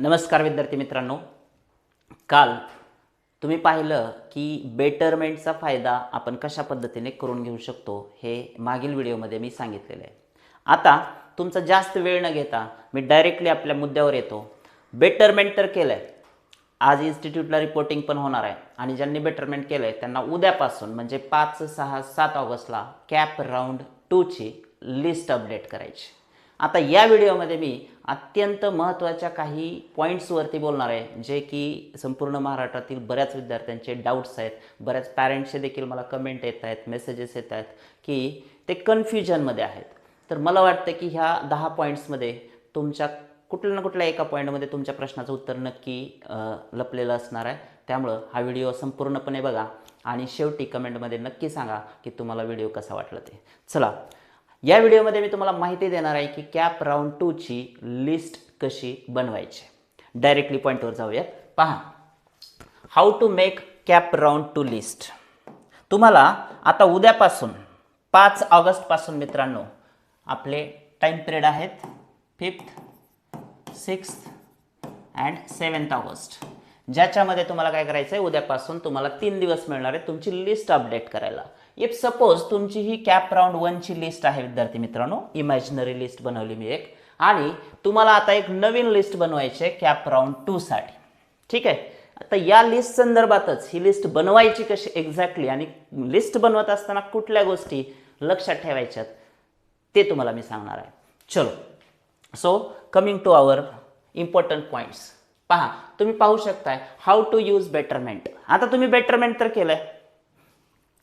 नमस्कार विद्यार्थी मित्रांनो. काल तुम्ही पाहिलं की बेटरमेंटचा फायदा आपण कशा पद्धतीने करून घेऊ शकतो हे मागील व्हिडिओमध्ये मी सांगितलेलं आहे. आता तुमचा जास्त वेळ न घेता मी डायरेक्टली आपल्या मुद्द्यावर येतो. बेटरमेंट तर केलं आहे आज इन्स्टिट्यूटला रिपोर्टिंग पण होणार आहे आणि ज्यांनी बेटरमेंट केलं आहे त्यांना उद्यापासून म्हणजे पाच सहा सात ऑगस्टला कॅप राऊंड टूची लिस्ट अपडेट करायची. आता या व्हिडिओमध्ये मी अत्यंत महत्त्वाच्या काही पॉईंट्सवरती बोलणार आहे जे की संपूर्ण महाराष्ट्रातील बऱ्याच विद्यार्थ्यांचे डाऊट्स आहेत. बऱ्याच पॅरेंट्सचे देखील मला कमेंट येत आहेत मेसेजेस येत आहेत की ते कन्फ्युजनमध्ये आहेत. तर मला वाटतं की ह्या दहा पॉईंट्समध्ये तुमच्या कुठल्या ना कुठल्या एका पॉईंटमध्ये तुमच्या प्रश्नाचं उत्तर नक्की लपलेलं असणार आहे. त्यामुळं हा व्हिडिओ संपूर्णपणे बघा आणि शेवटी कमेंटमध्ये नक्की सांगा की तुम्हाला व्हिडिओ कसा वाटला ते. चला या व्हिडिओमध्ये मी तुम्हाला माहिती देणार आहे की कॅप राऊंड टूची लिस्ट कशी बनवायची. डायरेक्टली पॉईंटवर जाऊयात. पहा. How to make CAP round two list तुम्हाला आता उद्यापासून पाच ऑगस्टपासून मित्रांनो आपले टाईम पिरियड आहेत. Fifth sixth and seventh August. ज्याच्यामध्ये तुम्हाला काय करायचं आहे उद्यापासून तुम्हाला तीन दिवस मिळणार आहे तुमची लिस्ट अपडेट करायला. इफ सपोज तुमची ही कॅप राऊंड वनची लिस्ट आहे विद्यार्थी मित्रांनो इमॅजिनरी लिस्ट बनवली मी एक. आणि तुम्हाला आता एक नवीन लिस्ट बनवायची आहे कॅप राऊंड टूसाठी ठीक आहे? आता या लिस्ट संदर्भातच ही लिस्ट बनवायची कशी एक्झॅक्टली आणि लिस्ट बनवत असताना कुठल्या गोष्टी लक्षात ठेवायच्यात ते तुम्हाला मी सांगणार आहे. चलो. So coming to our important points पहा तुम्ही पाहू शकताय हाऊ टू यूज बेटरमेंट आता तुम्ही बेटरमेंट तर केलं आहे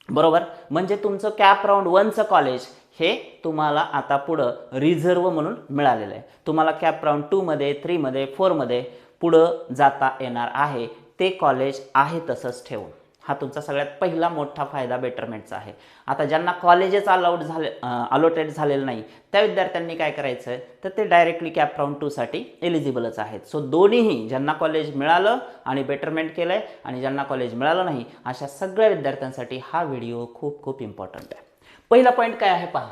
बरोबर? म्हणजे तुमचं कॅप राऊंड वनचं कॉलेज हे तुम्हाला आता पुढं रिझर्व म्हणून मिळालेलं आहे. तुम्हाला कॅप राऊंड टूमध्ये थ्रीमध्ये फोरमध्ये पुढं जाता येणार आहे. ते कॉलेज आहे तसंच ठेवून. हा तुमचा सगळ्यात पहिला मोठा फायदा बेटरमेंटचा आहे. आता ज्यांना कॉलेजेस अलाउड झाले अलोटेड झालेलं नाही त्या विद्यार्थ्यांनी काय करायचं आहे तर ते डायरेक्टली कॅप राऊंड टूसाठी एलिजिबलच आहेत. सो दोन्हीही ज्यांना कॉलेज मिळालं आणि बेटरमेंट केलं आहे आणि ज्यांना कॉलेज मिळालं नाही अशा सगळ्या विद्यार्थ्यांसाठी हा व्हिडिओ खूप खूप इम्पॉर्टंट आहे. पहिला पॉईंट काय आहे पहा.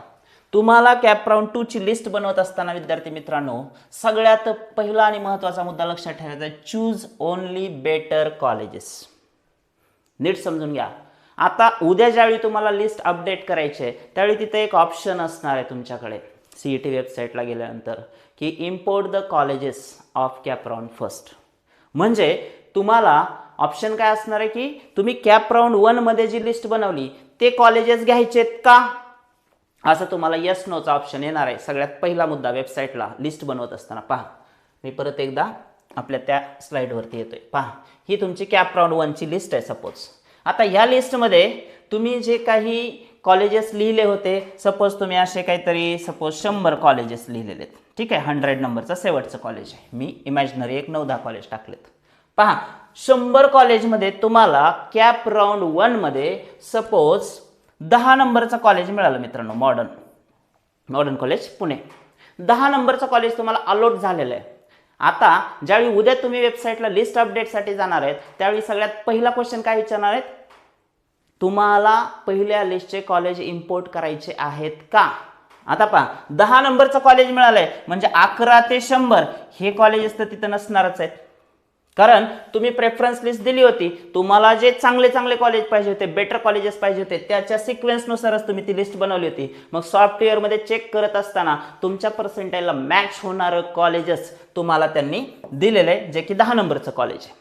तुम्हाला कॅप राऊंड टूची लिस्ट बनवत असताना विद्यार्थी मित्रांनो सगळ्यात पहिला आणि महत्त्वाचा मुद्दा लक्षात ठेवायचा चूज ओनली बेटर कॉलेजेस नीट समजून घ्या. आता उद्या ज्यावेळी तुम्हाला लिस्ट अपडेट करायची आहे त्यावेळी तिथे एक ऑप्शन असणार आहे तुमच्याकडे. सी ई टी वेबसाईटला गेल्यानंतर की import the colleges of CAP round first म्हणजे तुम्हाला ऑप्शन काय असणार आहे की तुम्ही कॅप राऊंड वनमध्ये जी लिस्ट बनवली ते कॉलेजेस घ्यायचेत का? असं तुम्हाला यस नोचा ऑप्शन येणार आहे. सगळ्यात पहिला मुद्दा वेबसाईटला लिस्ट बनवत असताना. पहा मी परत एकदा आपल्या त्या स्लाईडवरती येतोय. पहा ही तुमची कॅप राऊंड वनची लिस्ट आहे सपोज आता ह्या लिस्टमध्ये तुम्ही जे काही कॉलेजेस लिहिले होते सपोज तुम्ही असे काहीतरी सपोज शंभर कॉलेजेस लिहिलेले आहेत ठीक आहे हंड्रेड नंबरचं शेवटचं कॉलेज आहे. मी इमॅजिनरी एक नऊ दहा कॉलेज टाकलेत. पहा शंभर कॉलेजमध्ये तुम्हाला कॅप राऊंड वनमध्ये सपोज दहा नंबरचं कॉलेज मिळालं मित्रांनो मॉडर्न मॉडर्न कॉलेज पुणे. दहा नंबरचं कॉलेज तुम्हाला अलॉट झालेलं आहे. आता ज्यावेळी उद्या तुम्ही वेबसाईटला लिस्ट अपडेटसाठी जाणार आहेत त्यावेळी सगळ्यात पहिला क्वेश्चन काय विचारणार आहेत? तुम्हाला पहिल्या लिस्टचे कॉलेज इम्पोर्ट करायचे आहेत का? आता पहा दहा नंबरचं कॉलेज मिळालंय म्हणजे अकरा ते शंभर हे कॉलेजेस तर तिथं नसणारच आहेत. कारण तुम्ही प्रेफरन्स लिस्ट दिली होती. तुम्हाला जे चांगले चांगले कॉलेज पाहिजे होते बेटर कॉलेजेस पाहिजे होते त्याच्या सिक्वेन्सनुसारच तुम्ही ती लिस्ट बनवली होती. मग सॉफ्टवेअरमध्ये चेक करत असताना तुमच्या पर्सेंटाईलला मॅच होणारं कॉलेजेस तुम्हाला त्यांनी दिलेलं आहे जे की दहा नंबरचं कॉलेज आहे.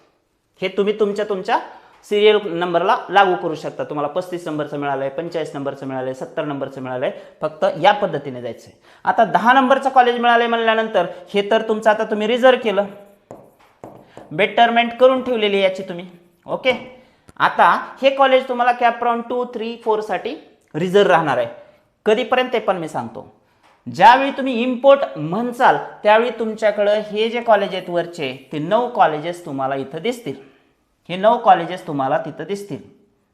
हे तुम्ही तुमच्या तुमच्या सिरियल नंबरला लागू करू शकता. तुम्हाला पस्तीस नंबरचं मिळालं आहे पंचेचाळीस नंबरचं मिळालं आहे सत्तर नंबरचं मिळालं आहे फक्त या पद्धतीने जायचं आहे आता दहा नंबरचं कॉलेज मिळालं आहे म्हणल्यानंतर हे तर तुमचं आता तुम्ही रिझर्व केलं. बेटरमेंट करून ठेवलेली आहे याची तुम्ही. ओके आता हे कॉलेज तुम्हाला कॅप राऊंड टू थ्री फोरसाठी रिझर्व राहणार आहे. कधीपर्यंत ते पण मी सांगतो. ज्यावेळी तुम्ही इम्पोर्ट म्हणसाल त्यावेळी तुमच्याकडं हे जे कॉलेज आहेत वरचे ते नऊ कॉलेजेस तुम्हाला इथं दिसतील. हे नऊ कॉलेजेस तुम्हाला तिथं दिसतील.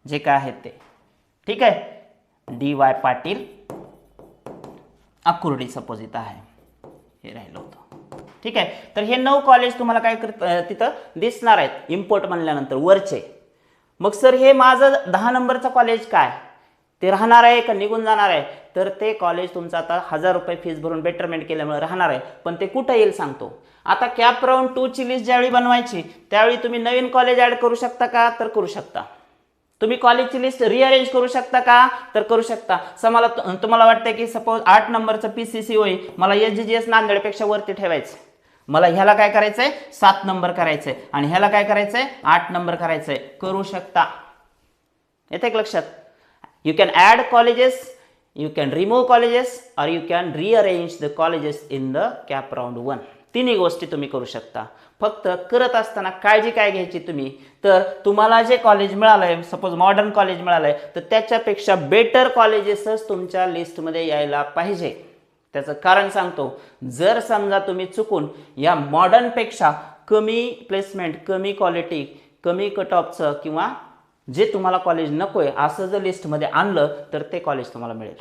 जे काय आहेत ते. ठीक आहे? D Y Patil Akurdi suppose इथं आहे. हे राहिलं होतं. ठीक आहे? तर हे नऊ कॉलेज तुम्हाला काय कर तिथं दिसणार आहेत. इम्पोर्ट म्हणल्यानंतर वरचे. मग सर हे माझं दहा नंबरचं कॉलेज काय? ते राहणार आहे का? निघून जाणार आहे. तर ते कॉलेज तुमचं आता हजार रुपये फीस भरून बेटरमेंट केल्यामुळे राहणार आहे. पण ते कुठं येईल सांगतो. आता कॅप राऊंड टूची लिस्ट ज्यावेळी बनवायची त्यावेळी तुम्ही नवीन कॉलेज ॲड करू शकता का? तर करू शकता. तुम्ही कॉलेजची लिस्ट रिअरेंज करू शकता का? तर करू शकता. समाला तुम्हाला वाटतं की सपोज आठ नंबरचं पी सी सी होई मला एस जी जी एस नांदेडपेक्षा वरती ठेवायचं मला ह्याला काय करायचंय? सात नंबर करायचंय. आणि ह्याला काय करायचंय? आठ नंबर करायचंय. करू शकता. येते लक्षात? You can add colleges you can remove colleges और you can rearrange the colleges in the CAP round one तिन्ही गोष्टी तुम्ही करू शकता. फक्त करत असताना काळजी काय घ्यायची तुम्ही? तर तुम्हाला जे कॉलेज मिळालंय सपोज मॉडर्न कॉलेज मिळालंय तर त्याच्यापेक्षा बेटर कॉलेजेसच तुमच्या लिस्टमध्ये यायला पाहिजे. त्याचं कारण सांगतो. जर समजा तुम्ही चुकून या मॉडर्नपेक्षा कमी प्लेसमेंट कमी क्वालिटी कमी कट ऑफचं किंवा जे तुम्हाला कॉलेज नको आहे असं जर लिस्टमध्ये आणलं तर ते कॉलेज तुम्हाला मिळेल.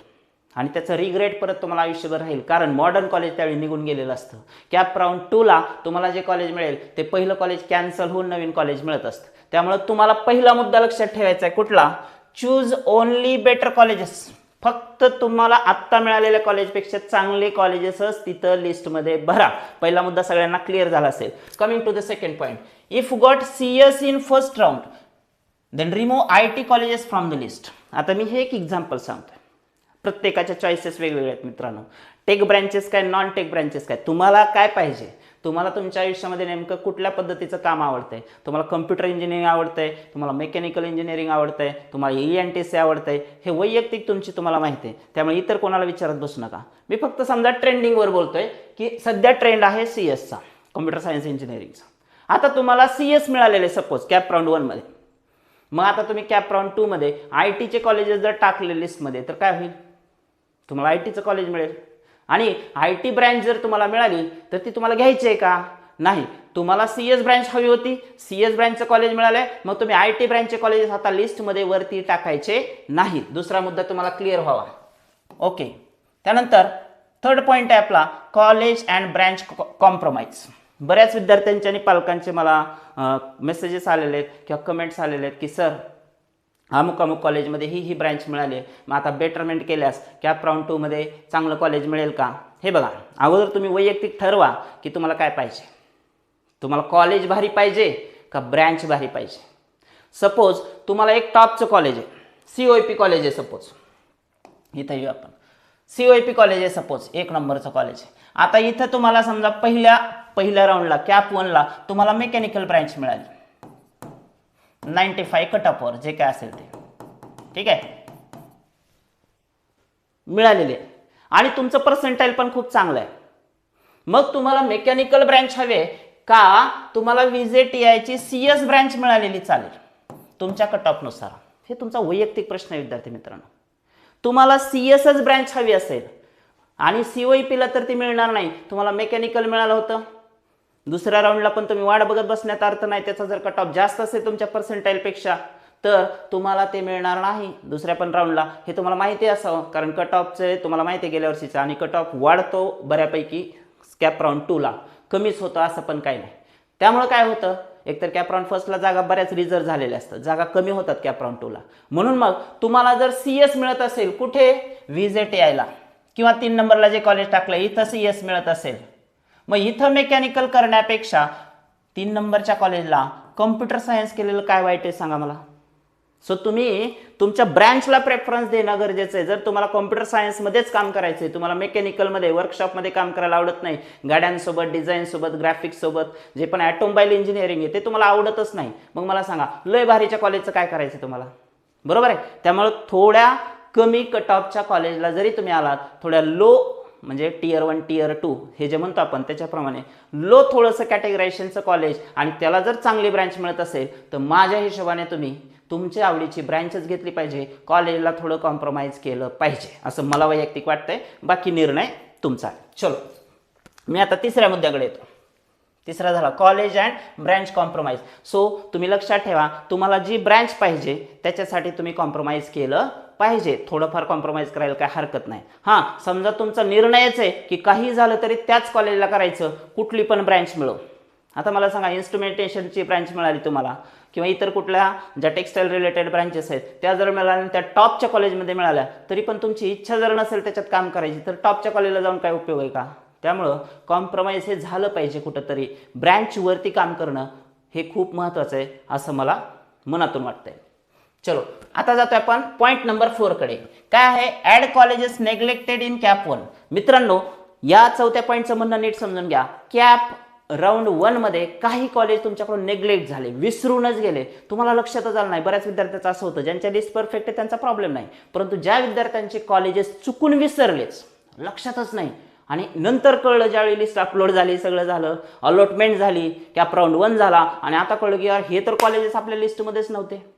आणि त्याचं रिग्रेट परत तुम्हाला आयुष्यभर राहील. कारण मॉडर्न कॉलेज त्यावेळी निघून गेलेलं असतं. कॅप राऊंड टूला तुम्हाला जे कॉलेज मिळेल ते पहिलं कॉलेज कॅन्सल होऊन नवीन कॉलेज मिळत असतं. त्यामुळे तुम्हाला पहिला मुद्दा लक्षात ठेवायचा आहे कुठला? चूज ओनली बेटर कॉलेजेस फक्त तुम्हाला आत्ता मिळालेल्या कॉलेजपेक्षा चांगले कॉलेजेसच तिथं लिस्टमध्ये भरा. पहिला मुद्दा सगळ्यांना क्लिअर झाला असेल. Coming to the second point if got C S in first round then remove I T colleges from the list आता मी हे एक एक्झाम्पल सांगतो प्रत्येकाच्या चॉईसेस वेगवेगळ्या आहेत मित्रांनो. टेक ब्रँचेस काय नॉन टेक ब्रँचेस काय? तुम्हाला काय पाहिजे? तुम्हाला तुमच्या आयुष्यामध्ये नेमकं कुठल्या पद्धतीचं काम आवडतं आहे तुम्हाला कम्प्युटर इंजिनिअरिंग आहे तुम्हाला मेकॅनिकल इंजिनिअरिंग आहे तुम्हाला ई एन टी सी आवडतं आहे हे वैयक्तिक तुमची तुम्हाला माहिती आहे. त्यामुळे इतर कोणाला विचारत बसू नका. मी फक्त समजा ट्रेंडिंगवर बोलतोय की सध्या ट्रेंड आहे सी एसचा कम्प्युटर सायन्स इंजिनिअरिंगचा आता तुम्हाला सी एस मिळालेले सपोज कॅप राऊंड वनमध्ये मग आता तुम्ही कॅप राऊंड टूमध्ये आय टीचे कॉलेजेस जर टाकले लिस्टमध्ये तर काय होईल? तुम्हाला आय टीचं कॉलेज मिळेल. आणि आय टी ब्रँच जर तुम्हाला मिळाली तर ती तुम्हाला घ्यायची आहे का? नाही. तुम्हाला सी एस ब्रँच हवी होती. सी एस ब्रँचचं कॉलेज मिळालंय. मग तुम्ही आय टी ब्रँचचे कॉलेजेस आता लिस्टमध्ये वरती टाकायचे नाही. दुसरा मुद्दा तुम्हाला क्लिअर व्हावा. ओके त्यानंतर थर्ड पॉईंट आहे आपला कॉलेज अँड ब्रँच कॉम्प्रोमाइज बऱ्याच विद्यार्थ्यांचे आणि पालकांचे मला मेसेजेस आलेले आहेत किंवा कमेंट्स आलेले आहेत की सर अमुक अमुक कॉलेजमध्ये ही ही ब्रँच मिळाली. मग आता बेटरमेंट केल्यास कॅप राऊंड टूमध्ये चांगलं कॉलेज मिळेल का? हे बघा. अगोदर तुम्ही वैयक्तिक ठरवा की तुम्हाला काय पाहिजे. तुम्हाला कॉलेज भारी पाहिजे का ब्रँच भारी पाहिजे? सपोज तुम्हाला एक टॉपचं कॉलेज आहे. सी ओ पी कॉलेज आहे सपोज इथं येऊ आपण. सी ओ पी कॉलेज आहे सपोज एक नंबरचं कॉलेज आहे. आता इथं तुम्हाला समजा पहिल्या पहिल्या राऊंडला कॅप वनला तुम्हाला मेकॅनिकल ब्रँच मिळाली. नाईन्टी फाय कटअपवर जे काय असेल ते. ठीक आहे? मिळालेले. आणि तुमचं पर्सेंटाईल पण खूप चांगलं आहे. मग तुम्हाला मेकॅनिकल ब्रँच हवे का? तुम्हाला टी आयची सी एस ब्रँच मिळालेली चालेल. तुमच्या कटऑफनुसार हे तुमचा वैयक्तिक प्रश्न आहे विद्यार्थी मित्रांनो. तुम्हाला सी एसच ब्रँच हवी असेल आणि सी पीला तर ती मिळणार नाही. तुम्हाला मेकॅनिकल मिळालं होतं. दुसऱ्या राऊंडला पण तुम्ही वाढ बघत बसण्यात अर्थ नाही. त्याचा जर कट ऑफ जास्त असेल तुमच्या पर्सेंटाईलपेक्षा तर तुम्हाला ते मिळणार नाही. दुसऱ्या पण राऊंडला हे तुम्हाला माहिती असावं कारण कट ऑफचे तुम्हाला माहिती आहे गेल्या वर्षीचं आणि कट ऑफ वाढतो बऱ्यापैकी कॅप राऊंड टूला कमीच होतं असं पण काही नाही. त्यामुळं काय होतं? एकतर कॅप राऊंड फर्स्टला जागा बऱ्याच रिझर्व झालेल्या असतात. जागा कमी होतात कॅप राऊंड टूला म्हणून मग तुम्हाला जर सी एस मिळत असेल कुठे? व्हिजेट यायला किंवा तीन नंबरला जे कॉलेज टाकलं इथं सी एस मिळत असेल. मग इथं मेकॅनिकल करण्यापेक्षा तीन नंबरच्या कॉलेजला कम्प्युटर सायन्स केलेलं काय वाईट आहे सांगा मला. सो तुम्ही तुमच्या ब्रँचला प्रेफरन्स देणं गरजेचं आहे. जर तुम्हाला कॉम्प्युटर सायन्समध्येच काम करायचं आहे तुम्हाला मेकॅनिकलमध्ये वर्कशॉपमध्ये काम करायला आवडत नाही गाड्यांसोबत डिझाईनसोबत ग्राफिक्ससोबत जे पण ॲटोमोबाईल इंजिनिअरिंग आहे ते तुम्हाला आवडतच नाही. मग मला सांगा लय भारीच्या कॉलेजचं काय करायचं तुम्हाला? बरोबर आहे? त्यामुळे थोड्या कमी कट ऑफच्या कॉलेजला जरी तुम्ही आलात थोड्या लो म्हणजे टीयर वन टीयर टू हे जे म्हणतो आपण त्याच्याप्रमाणे. लो थोडंसं कॅटेगरायझेशनचं कॉलेज आणि त्याला जर चांगली ब्रँच मिळत असेल तर माझ्या हिशोबाने तुम्ही तुमच्या आवडीची ब्रँचच घेतली पाहिजे. कॉलेजला थोडं कॉम्प्रोमाइज केलं पाहिजे असं मला वैयक्तिक वाटतंय. बाकी निर्णय तुमचा. चलो मी आता तिसऱ्या मुद्द्याकडे येतो. तिसरा झाला college and branch compromise so तुम्ही लक्षात ठेवा तुम्हाला जी ब्रँच पाहिजे त्याच्यासाठी तुम्ही कॉम्प्रोमाइज केलं पाहिजे. थोडंफार कॉम्प्रोमाइज करायला काय हरकत नाही. हां समजा तुमचा निर्णयच आहे की काही झालं तरी त्याच कॉलेजला करायचं कुठली पण ब्रँच मिळो आता मला सांगा इन्स्ट्रुमेंटेशनची ब्रँच मिळाली तुम्हाला किंवा इतर कुठल्या ज्या टेक्स्टाईल रिलेटेड ब्रँचेस आहेत त्या जर मिळाल्या त्या टॉपच्या कॉलेजमध्ये मिळाल्या तरी पण तुमची इच्छा जर नसेल त्याच्यात काम करायची तर टॉपच्या कॉलेजला जाऊन काय उपयोग आहे का? त्यामुळं कॉम्प्रोमाइज हे झालं पाहिजे कुठंतरी. ब्रँचवरती काम करणं हे खूप महत्त्वाचं आहे असं मला मनातून वाटतंय. चलो आता जातो आपण पॉईंट नंबर फोरकडे काय आहे? Add colleges neglected in CAP one मित्रांनो या चौथ्या पॉईंटचं म्हणणं नीट समजून घ्या. कॅप राऊंड वनमध्ये काही कॉलेज तुमच्याकडून नेग्लेक्ट झाले विसरूनच गेले. तुम्हाला लक्षातच आलं नाही बऱ्याच विद्यार्थ्यांचं असं होतं. ज्यांच्या लिस्ट परफेक्ट आहे त्यांचा प्रॉब्लेम नाही. परंतु ज्या विद्यार्थ्यांचे कॉलेजेस चुकून विसरलेच लक्षातच नाही. आणि नंतर कळलं ज्यावेळी लिस्ट अपलोड झाली सगळं झालं अलॉटमेंट झाली कॅप राऊंड वन झाला. आणि आता कळलं की यार हे तर कॉलेजेस आपल्या लिस्टमध्येच नव्हते.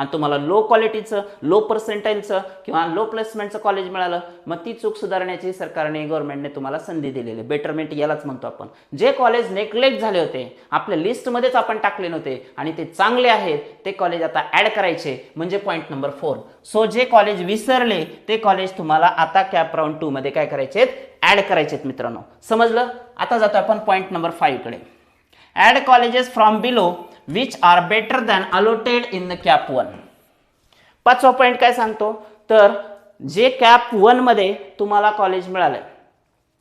आणि तुम्हाला लो क्वालिटीचं लो पर्सेंटाईलचं किंवा लो प्लेसमेंटचं कॉलेज मिळालं मग ती चूक सुधारण्याची सरकारने गव्हर्नमेंटने तुम्हाला संधी दिलेली. बेटरमेंट यालाच म्हणतो आपण. जे कॉलेज नेग्लेक्ट झाले होते आपल्या लिस्टमध्येच आपण टाकले नव्हते आणि ते चांगले आहेत ते कॉलेज आता ॲड करायचे म्हणजे पॉईंट नंबर फोर सो जे कॉलेज विसरले ते कॉलेज तुम्हाला आता कॅप राऊंड टूमध्ये काय करायचे ॲड करायचे आहेत मित्रांनो. समजलं? आता जातो आपण point number फाईव्हकडे add colleges from below which are better than allotted in the CAP one पाचवा पॉईंट काय सांगतो? तर जे कॅप वनमध्ये तुम्हाला कॉलेज मिळालं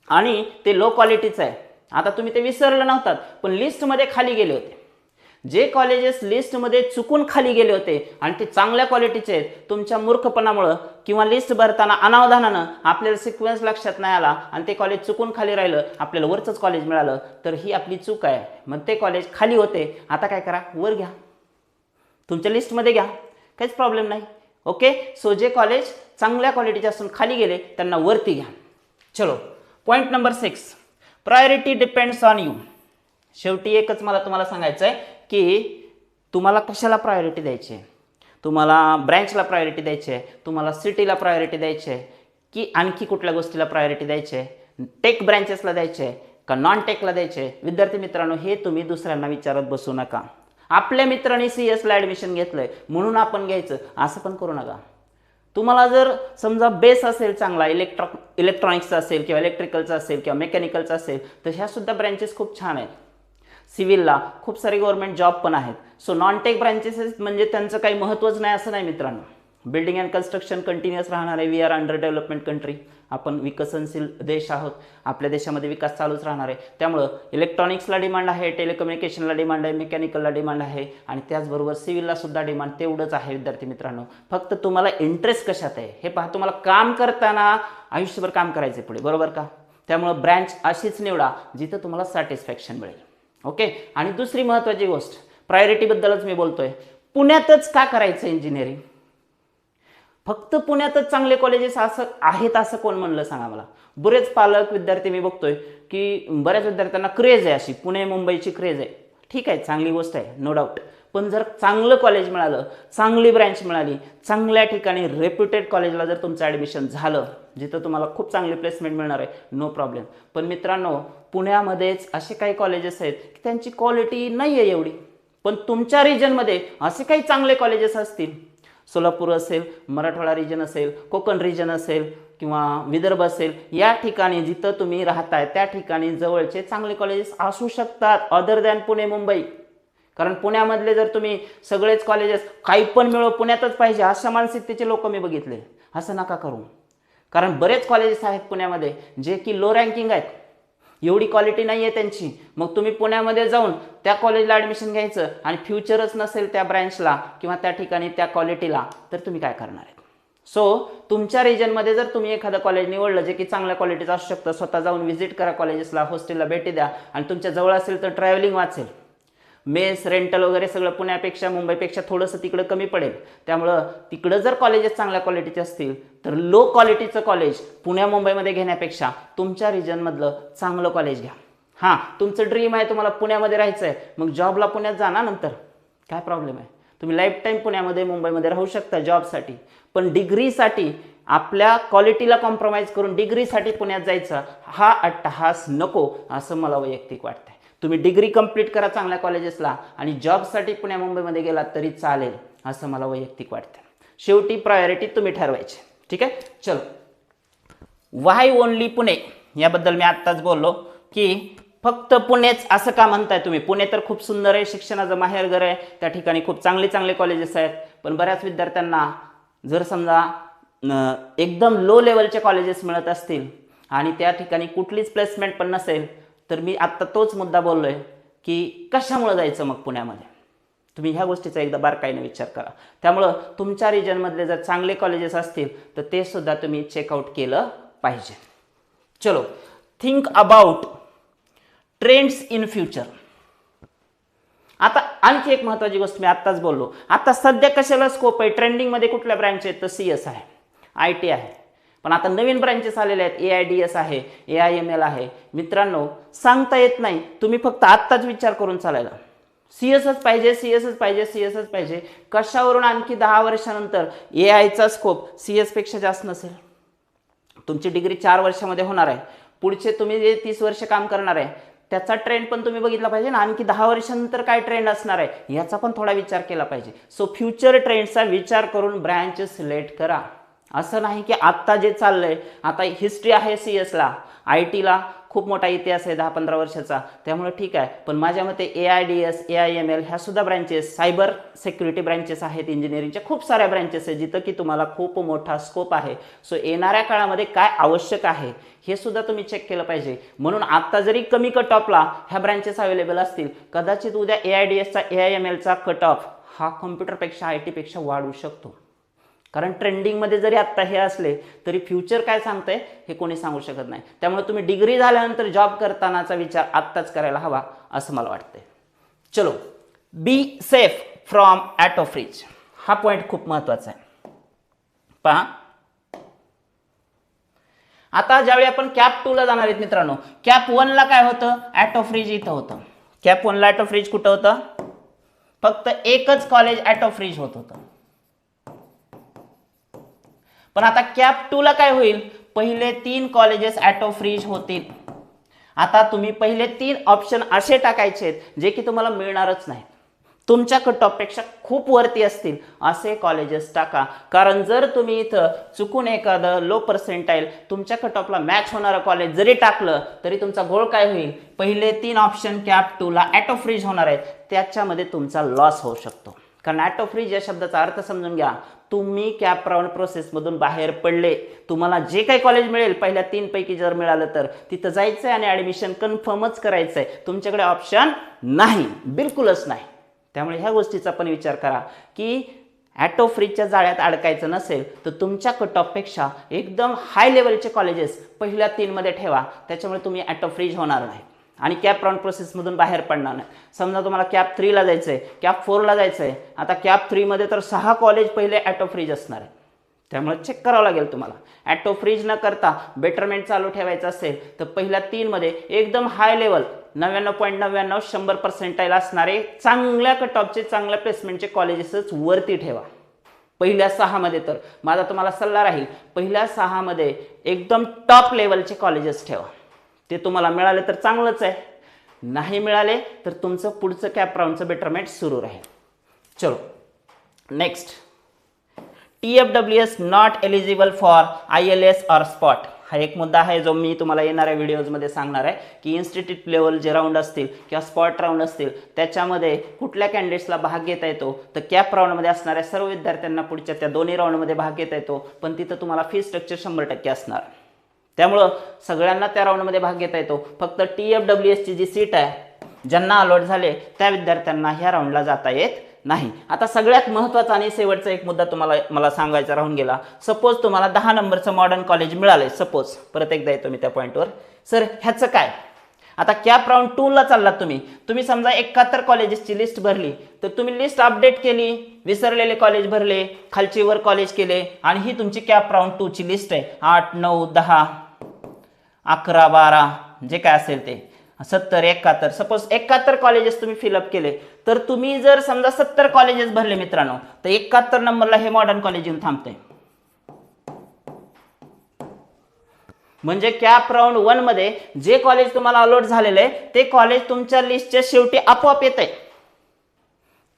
आणि ते लो क्वालिटीचं आहे. आता तुम्ही ते विसरलं नव्हतात पण लिस्टमध्ये खाली गेले होते. जे कॉलेजेस लिस्टमध्ये चुकून खाली गेले होते आणि ते चांगल्या क्वालिटीचे आहेत तुमच्या मूर्खपणामुळं किंवा लिस्ट भरताना अनावधानानं आपल्याला सिक्वेन्स लक्षात नाही आला आणि ते कॉलेज चुकून खाली राहिलं आपल्याला वरचंच कॉलेज मिळालं तर ही आपली चूक आहे. मग ते कॉलेज खाली होते. आता काय करा? वर घ्या. तुमच्या लिस्टमध्ये घ्या. काहीच प्रॉब्लेम नाही. ओके सो जे कॉलेज चांगल्या क्वालिटीचे असून खाली गेले त्यांना वरती घ्या. चलो. Point number six priority depends on you शेवटी एकच मला तुम्हाला सांगायचं आहे की तुम्हाला कशाला प्रायोरिटी द्यायची आहे? तुम्हाला ब्रँचला प्रायोरिटी द्यायची आहे? तुम्हाला सिटीला प्रायोरिटी द्यायची आहे? की आणखी कुठल्या गोष्टीला प्रायोरिटी द्यायची आहे? टेक ब्रँचेसला द्यायचे आहे? का नॉन टेकला द्यायचे विद्यार्थी मित्रांनो हे तुम्ही दुसऱ्यांना विचारत बसू नका. आपल्या मित्रांनी सी एसला ॲडमिशन घेतलं आहे म्हणून आपण घ्यायचं. असं पण करू नका. तुम्हाला जर समजा बेस असेल चांगला इलेक्ट्रॉ इलेक्ट्रॉनिक्सचा असेल किंवा इलेक्ट्रिकलचा असेल किंवा मेकॅनिकलचा असेल तर ह्यासुद्धा ब्रँचेस खूप छान आहेत. सिव्हिलला खूप सारे गव्हर्मेंट जॉब पण आहेत. सो नॉन टेक ब्रँचेस म्हणजे त्यांचं काही महत्त्वच नाही असं नाही मित्रांनो. बिल्डिंग अँड कन्स्ट्रक्शन कंटिन्युअस राहणार आहे. We are under development country आपण विकसनशील देश आहोत. आपल्या देशामध्ये विकास चालूच राहणार आहे. त्यामुळं इलेक्ट्रॉनिक्सला डिमांड आहे टेलिकम्युनिकेशनला डिमांड आहे मेकॅनिकलला डिमांड आहे. आणि त्याचबरोबर सिव्हिलला सुद्धा डिमांड तेवढंच आहे विद्यार्थी मित्रांनो. फक्त तुम्हाला इंटरेस्ट कशात आहे? हे पहा तुम्हाला काम करताना आयुष्यभर काम करायचे पुढे. बरोबर का? त्यामुळं ब्रँच अशीच निवडा जिथं तुम्हाला सॅटिस्फॅक्शन मिळेल. ओके? आणि दुसरी महत्त्वाची गोष्ट प्रायोरिटीबद्दलच मी बोलतोय. पुण्यातच का करायचं इंजिनिअरिंग फक्त पुण्यातच चांगले कॉलेजेस असं आहेत असं कोण म्हणलं सांगा मला. बरेच पालक विद्यार्थी मी बघतोय की बऱ्याच विद्यार्थ्यांना क्रेज आहे अशी. पुणे मुंबईची क्रेज आहे. ठीक आहे चांगली गोष्ट आहे नो डाऊट पण जर चांगलं कॉलेज मिळालं चांगली ब्रँच मिळाली चांगल्या ठिकाणी रेप्युटेड कॉलेजला जर तुमचं ॲडमिशन झालं जिथं तुम्हाला खूप चांगली प्लेसमेंट मिळणार आहे नो प्रॉब्लेम पण मित्रांनो पुण्यामध्येच असे काही कॉलेजेस आहेत की त्यांची क्वालिटी नाही आहे एवढी. पण तुमच्या रिजनमध्ये असे काही चांगले कॉलेजेस असतील. सोलापूर असेल मराठवाडा रिजन असेल कोकण रिजन असेल किंवा विदर्भ असेल या ठिकाणी जिथं तुम्ही राहताय त्या ठिकाणी जवळचे चांगले कॉलेजेस असू शकतात अदर दॅन पुणे मुंबई. कारण पुण्यामधले जर तुम्ही सगळेच कॉलेजेस काही पण मिळव पुण्यातच पाहिजे अशा मानसिकतेचे लोक मी बघितले. असं नका करू. कारण बरेच कॉलेजेस आहेत पुण्यामध्ये जे की लो रँकिंग आहेत. एवढी क्वालिटी नाही आहे त्यांची. मग तुम्ही पुण्यामध्ये जाऊन त्या कॉलेजला ॲडमिशन घ्यायचं आणि फ्युचरच नसेल त्या ब्रँचला किंवा त्या ठिकाणी त्या क्वालिटीला तर तुम्ही काय करणार आहेत? सो तुमच्या रिजनमध्ये जर तुम्ही एखादं कॉलेज निवडलं जे की चांगल्या क्वालिटीचं असू शकतं स्वतः जाऊन व्हिजिट करा कॉलेजेसला हॉस्टेलला भेटी द्या आणि तुमच्या जवळ असेल तर ट्रॅव्हलिंग वाचेल. मेस रेंटल वगैरे सगळं पुण्यापेक्षा मुंबईपेक्षा थोडंसं तिकडं कमी पडेल. त्यामुळं तिकडं जर कॉलेजेस चांगल्या क्वालिटीचे असतील तर लो क्वालिटीचं कॉलेज पुण्या मुंबईमध्ये घेण्यापेक्षा तुमच्या रिजनमधलं चांगलं कॉलेज घ्या. हां तुमचं ड्रीम आहे तुम्हाला पुण्यामध्ये राहायचं आहे मग जॉबला पुण्यात जा ना नंतर. काय प्रॉब्लेम आहे? तुम्ही लाईफ टाईम पुण्यामध्ये मुंबईमध्ये राहू शकता जॉबसाठी पण डिग्रीसाठी आपल्या क्वालिटीला कॉम्प्रोमाइज करून डिग्रीसाठी पुण्यात जायचं हा अट्टहास नको असं मला वैयक्तिक वाटतंय. तुम्ही डिग्री कंप्लीट करा चांगल्या कॉलेजेसला आणि जॉबसाठी पुण्या मुंबईमध्ये गेलात तरी चालेल असं मला वैयक्तिक वाटतं. शेवटी प्रायोरिटी तुम्ही ठरवायची. ठीक आहे? चलो. Why only Pune? याबद्दल मी आत्ताच बोललो की फक्त पुणेच असं का म्हणताय तुम्ही? पुणे तर खूप सुंदर आहे शिक्षणाचं माहेरघर आहे त्या ठिकाणी खूप चांगले चांगले कॉलेजेस आहेत पण बऱ्याच विद्यार्थ्यांना जर समजा एकदम लो लेवलचे कॉलेजेस मिळत असतील आणि त्या ठिकाणी कुठलीच प्लेसमेंट पण नसेल तर मी आत्ता तोच मुद्दा बोललोय की कशामुळं जायचं मग पुण्यामध्ये? तुम्ही ह्या गोष्टीचा एकदा बारकाईने विचार करा. त्यामुळं तुमच्या रिजनमधले जर चांगले कॉलेजेस असतील तर ते सुद्धा तुम्ही चेकआउट केलं पाहिजे. चलो think about trends in future आता आणखी एक महत्त्वाची गोष्ट मी आत्ताच बोललो. आता सध्या कशाला स्कोप आहे? ट्रेंडिंगमध्ये कुठल्या ब्रँच आहेत? तर सी एस आहे आय टी आहे. पण आता नवीन ब्रँचेस आलेले आहेत. ए आय डी एस आहे ए आय एम एल आहे. मित्रांनो सांगता येत नाही. तुम्ही फक्त आत्ताच विचार करून चालायला. सी एसच पाहिजे सी एसच पाहिजे सी एसच पाहिजे. कशावरून आणखी दहा वर्षानंतर ए आयचा स्कोप सी एसपेक्षा जास्त नसेल? तुमची डिग्री चार वर्षामध्ये होणार आहे. पुढचे तुम्ही जे तीस वर्ष काम करणार आहे त्याचा ट्रेंड पण तुम्ही बघितला पाहिजे ना. आणखी दहा वर्षानंतर काय ट्रेंड असणार आहे याचा पण थोडा विचार केला पाहिजे. सो फ्युचर ट्रेंडचा विचार करून ब्रँच सिलेक्ट करा. असं नाही की आत्ता जे चाललंय आता हिस्ट्री आहे सी एसला आय टीला खूप मोठा इतिहास आहे दहा पंधरा वर्षाचा त्यामुळे ठीक आहे. पण माझ्या मते A I D S A I M L ह्या सुद्धा ब्रँचेस सायबर सेक्युरिटी ब्रँचेस आहेत इंजिनिअरिंगच्या खूप साऱ्या ब्रँचेस आहेत जिथं की तुम्हाला खूप मोठा स्कोप आहे. सो येणाऱ्या काळामध्ये काय आवश्यक आहे हे सुद्धा तुम्ही चेक केलं पाहिजे. म्हणून आत्ता जरी कमी कट ऑफला ह्या ब्रँचेस अवेलेबल असतील कदाचित उद्या ए आय डी एसचा ए आय एम एलचा कट ऑफ हा कम्प्युटरपेक्षा आय टीपेक्षा वाढू शकतो. कारण ट्रेंडिंगमध्ये जरी आत्ता हे असले तरी फ्युचर काय सांगतंय हे कोणी सांगू शकत नाही. त्यामुळे तुम्ही डिग्री झाल्यानंतर जॉब करतानाचा विचार आत्ताच करायला हवा असं मला वाटतंय. चलो be safe from auto freeze हा पॉईंट खूप महत्त्वाचा आहे. पहा. आता ज्यावेळी आपण कॅप टूला जाणार आहेत मित्रांनो कॅप वनला काय होतं? ॲटो फ्रीज इथं होतं. कॅप वनला ॲटो फ्रीज कुठं होतं? फक्त एकच कॉलेज ॲटो फ्रीज होत होतं. पण आता कॅप टूला काय होईल? पहिले तीन कॉलेजेस ॲटो फ्रीज होतील. आता तुम्ही पहिले तीन ऑप्शन असे टाकायचे आहेत जे की तुम्हाला मिळणारच नाही तुमच्या कट ऑफपेक्षा खूप वरती असतील. असे कॉलेजेस टाका. कारण जर तुम्ही इथं चुकून एखादं लो पर्सेंटाईल तुमच्या कट ऑफला मॅच होणारं कॉलेज जरी टाकलं तरी तुमचा गोळ काय होईल? पहिले तीन ऑप्शन कॅप टूला ॲटो फ्रीज होणार आहेत. त्याच्यामध्ये तुमचा लॉस होऊ शकतो. कारण ॲटो फ्रीज या शब्दाचा अर्थ समजून घ्या. तुम्ही कॅप राऊंड प्रोसेसमधून बाहेर पडले. तुम्हाला जे काही कॉलेज मिळेल पहिल्या तीनपैकी जर मिळालं तर तिथं जायचं आहे आणि ॲडमिशन कन्फर्मच करायचं आहे तुमच्याकडे ऑप्शन नाही. बिलकुलच नाही. त्यामुळे ह्या गोष्टीचा पण विचार करा की ॲटो फ्रीजच्या जाळ्यात अडकायचं नसेल तर तुमच्या कट ऑफपेक्षा एकदम हाय लेवलचे कॉलेजेस पहिल्या तीनमध्ये ठेवा. त्याच्यामुळे तुम्ही ॲटो फ्रीज होणार नाही. आणि कॅप राऊंड प्रोसेसमधून बाहेर पडणार नाही. समजा तुम्हाला कॅप थ्रीला जायचं आहे कॅप फोरला जायचं आहे आता कॅप थ्रीमध्ये तर सहा कॉलेज पहिले ॲटो फ्रीज असणार आहे. त्यामुळे चेक करावं लागेल तुम्हाला. ॲटो फ्रीज न करता बेटरमेंट चालू ठेवायचं असेल तर पहिल्या तीनमध्ये एकदम हाय लेवल नव्याण्णव पॉईंट नव्याण्णव शंभर पर्सेंटाईल असणारे चांगल्या कट ऑफचे चांगल्या प्लेसमेंटचे कॉलेजेसच वरती ठेवा. पहिल्या सहामध्ये तर. माझा तुम्हाला सल्ला राहील पहिल्या सहामध्ये एकदम टॉप लेवलचे कॉलेजेस ठेवा. ते तुम्हाला मिळाले तर चांगलंच आहे. नाही मिळाले तर तुमचं पुढचं कॅप राऊंडचं बेटरमेंट सुरू राहील. चलो. Next T F W S not eligible for I L S or spot हा एक मुद्दा आहे जो मी तुम्हाला येणाऱ्या व्हिडिओजमध्ये सांगणार आहे की इन्स्टिट्यूट लेवल जे राऊंड असतील किंवा स्पॉट राऊंड असतील त्याच्यामध्ये कुठल्या कॅन्डिडेट्सला भाग घेता येतो? तर कॅप राऊंडमध्ये असणाऱ्या सर्व विद्यार्थ्यांना पुढच्या त्या दोन्ही राऊंडमध्ये भाग घेता येतो. पण तिथं तुम्हाला फी स्ट्रक्चर शंभर टक्के असणार. त्यामुळं सगळ्यांना त्या राऊंडमध्ये भाग घेता येतो. फक्त टी एफ डब्ल्यू एसची जी सीट आहे ज्यांना अलॉट झाले त्या विद्यार्थ्यांना ह्या राऊंडला जाता येत नाही. आता सगळ्यात महत्त्वाचा आणि शेवटचा एक मुद्दा तुम्हाला मला सांगायचा राहून गेला. सपोज तुम्हाला दहा नंबरचं मॉडर्न कॉलेज मिळालंय सपोज परत एकदा येतो मी त्या पॉईंटवर सर ह्याचं काय? आता कॅप राऊंड टूला चाललात तुम्ही. तुम्ही समजा एकाहत्तर कॉलेजेसची लिस्ट भरली तर तुम्ही लिस्ट अपडेट केली विसरलेले कॉलेज भरले खालचीवर कॉलेज केले आणि ही तुमची कॅप राऊंड टूची लिस्ट आहे. आठ नऊ दहा अकरा बारा जे काय असेल ते. सत्तर एकाहत्तर. सपोज एकाहत्तर कॉलेजेस तुम्ही फिलअप केले तर तुम्ही जर समजा सत्तर कॉलेजेस भरले मित्रांनो तर एकाहत्तर नंबरला हे मॉडर्न कॉलेज येऊन थांबते म्हणजे कॅप राऊंड वनमध्ये जे कॉलेज तुम्हाला अलॉट झालेलं आहे ते कॉलेज तुमच्या लिस्टच्या शेवटी आपोआप येत आहे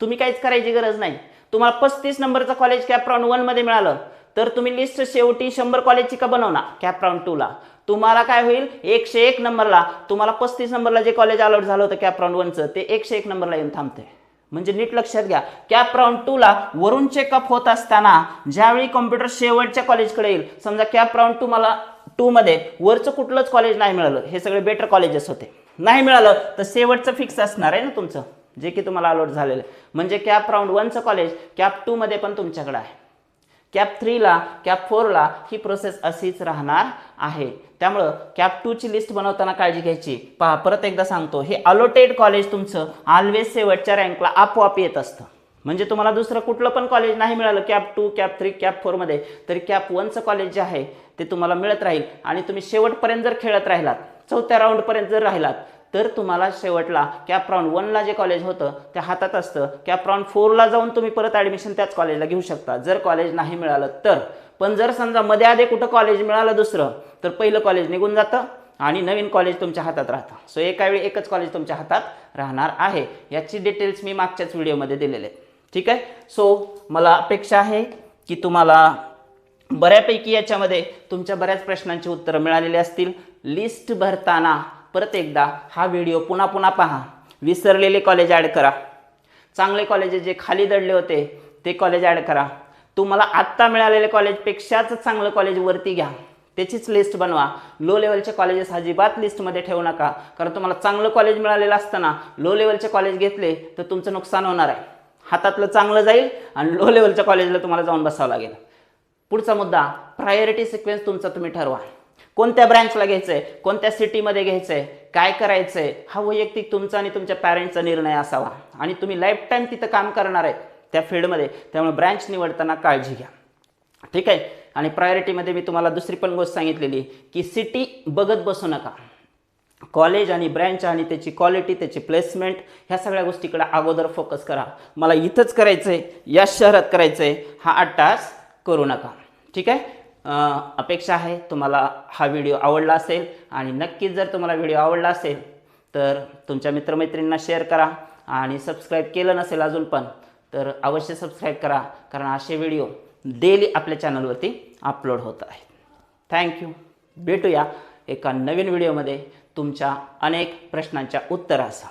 तुम्ही काहीच करायची गरज नाही. तुम्हाला पस्तीस नंबरचं कॉलेज कॅप राऊंड वनमध्ये मिळालं. तर तुम्ही लिस्ट शेवटी शंभर कॉलेजची का बनवणार? कॅप राऊंड टूला तुम्हाला काय होईल? एकशे एक नंबरला. तुम्हाला पस्तीस नंबरला जे कॉलेज अलॉट झालं होतं कॅप राऊंड वनचं ते एकशे एक नंबरला येऊन थांबते म्हणजे नीट लक्षात घ्या. कॅप राऊंड टूला वरून चेकअप होत असताना ज्यावेळी कॉम्प्युटर शेवटच्या कॉलेजकडे येईल समजा कॅप राऊंड टू मला टूमध्ये वरचं कुठलंच कॉलेज नाही मिळालं हे सगळे बेटर कॉलेजेस होते. नाही मिळालं तर शेवटचं फिक्स असणार आहे ना तुमचं? जे की तुम्हाला अलॉट झालेलं म्हणजे कॅप राऊंड वनचं कॉलेज कॅप टूमध्ये पण तुमच्याकडे आहे. कॅप थ्रीला कॅप फोरला ही प्रोसेस अशीच राहणार आहे. त्यामुळं कॅप टूची लिस्ट बनवताना काळजी घ्यायची. पहा परत एकदा सांगतो हे अलोटेड कॉलेज तुमचं ऑलवेज शेवटच्या रँकला आपोआप येत असतं. म्हणजे तुम्हाला दुसरं कुठलं पण कॉलेज नाही मिळालं CAP two CAP three CAP फोरमध्ये तरी कॅप वनचं कॉलेज जे आहे ते तुम्हाला मिळत राहील. आणि तुम्ही शेवटपर्यंत जर खेळत राहिलात चौथ्या राऊंडपर्यंत जर राहिलात तर तुम्हाला शेवटला कॅप राऊंड वनला जे कॉलेज होतं ते हातात असतं. कॅप राऊंड फोरला जाऊन तुम्ही परत ॲडमिशन त्याच कॉलेजला घेऊ शकता. जर कॉलेज नाही मिळालं तर. पण जर समजा मध्ये आधी कुठं कॉलेज मिळालं दुसरं तर पहिलं कॉलेज निघून जातं आणि नवीन कॉलेज तुमच्या हातात राहतं. सो एका वेळी एकच कॉलेज तुमच्या हातात राहणार आहे. याची डिटेल्स मी मागच्याच व्हिडिओमध्ये दिलेले आहेत. ठीक आहे? सो मला अपेक्षा आहे की तुम्हाला बऱ्यापैकी याच्यामध्ये तुमच्या बऱ्याच प्रश्नांची उत्तरं मिळालेली असतील. लिस्ट भरताना परत एकदा हा व्हिडिओ पुन्हा पुन्हा पहा. विसरलेले कॉलेज ॲड करा. चांगले कॉलेजेस जे खाली दडले होते ते कॉलेज ॲड करा. तुम्हाला आत्ता मिळालेले कॉलेजपेक्षाच चांगलं कॉलेज वरती घ्या. त्याचीच लिस्ट बनवा. लो लेवलचे कॉलेजेस अजिबात लिस्टमध्ये ठेवू नका. कारण तुम्हाला चांगलं कॉलेज मिळालेलं असताना लो लेवलचे कॉलेज घेतले तर तुमचं नुकसान होणार आहे. हातातलं चांगलं जाईल आणि लो लेवलच्या कॉलेजला तुम्हाला जाऊन बसावं लागेल. पुढचा मुद्दा प्रायोरिटी सिक्वेन्स तुमचा तुम्ही ठरवा. कोणत्या ब्रँचला घ्यायचंय? कोणत्या सिटीमध्ये घ्यायचंय? काय करायचंय? हा वैयक्तिक तुमचा आणि तुमच्या पॅरेंटचा निर्णय असावा. आणि तुम्ही लाईफ टाईम तिथं काम करणार आहे त्या फील्डमध्ये त्यामुळे ब्रँच निवडताना काळजी घ्या. ठीक आहे? आणि प्रायोरिटीमध्ये मी तुम्हाला दुसरी पण गोष्ट सांगितलेली की सिटी बघत बसू नका. कॉलेज आणि ब्रँच आणि त्याची क्वालिटी त्याची प्लेसमेंट ह्या सगळ्या गोष्टीकडे अगोदर फोकस करा. मला इथंच करायचं आहे या शहरात करायचं आहे हा अट्टास करू नका. ठीक आहे? अपेक्षा आहे. तुम्हाला हा व्हिडिओ आवडला असेल आणि नक्कीच जर तुम्हाला व्हिडिओ आवडला असेल तर तुमच्या मित्रमैत्रिणींना शेअर करा आणि सबस्क्राईब केलं नसेल अजून पण तर अवश्य सबस्क्राईब करा. कारण असे व्हिडिओ डेली आपल्या चॅनलवरती अपलोड होत आहेत. थँक्यू भेटूया एका नवीन व्हिडिओमध्ये तुमच्या अनेक प्रश्नांच्या उत्तरासह.